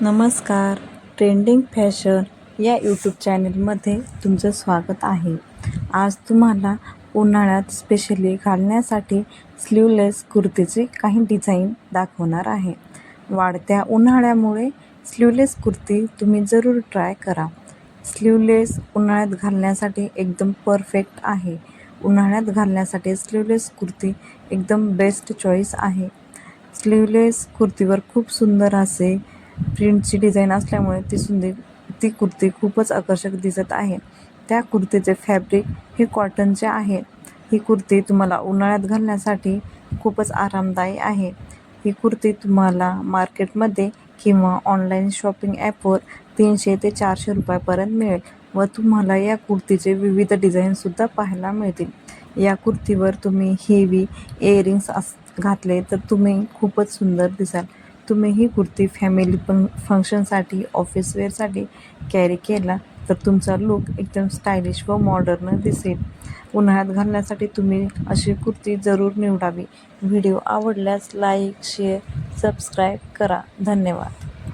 नमस्कार. Trending fashion या YouTube चॅनलमध्ये तुमचं स्वागत आहे. आज तुम्हाला उन्हाळ्यात स्पेशली घालण्यासाठी स्लीवलेस कुर्तीचे काही डिझाईन दाखवणार आहे. वाढत्या उन्हाळ्यामुळे स्लीवलेस कुर्ती तुम्ही जरूर ट्राय करा. स्लीवलेस उन्हाळ्यात घालण्यासाठी एकदम परफेक्ट आहे. उन्हाळ्यात घालण्यासाठी स्लीवलेस कुर्ती एकदम बेस्ट चॉईस आहे. स्लीवलेस कुर्तीवर खूप सुंदर असे प्रिंटची डिझाईन असल्यामुळे ती सुंदर ती कुर्ती खूपच आकर्षक दिसत आहे. त्या कुर्तीचे फॅब्रिक हे कॉटनचे आहे. ही कुर्ती तुम्हाला उन्हाळ्यात घालण्यासाठी खूपच आरामदायी आहे. ही कुर्ती तुम्हाला मार्केटमध्ये किंवा ऑनलाईन शॉपिंग ॲपवर तीनशे ते चारशे रुपयापर्यंत मिळेल व तुम्हाला या कुर्तीचे विविध डिझाईनसुद्धा पाहायला मिळतील. या कुर्तीवर तुम्ही हेवी इयरिंग्स अस घातले तर तुम्ही खूपच सुंदर दिसाल. तुम्ही ही कुर्ती फॅमिली पण फंक्शनसाठी ऑफिस वेअरसाठी कॅरी केला तर तुमचा लुक एकदम स्टायलिश व मॉडर्न दिसेल. उन्हाळ्यात घालण्यासाठी तुम्ही अशी कुर्ती जरूर निवडावी. व्हिडिओ आवडल्यास लाईक शेअर सबस्क्राईब करा. धन्यवाद.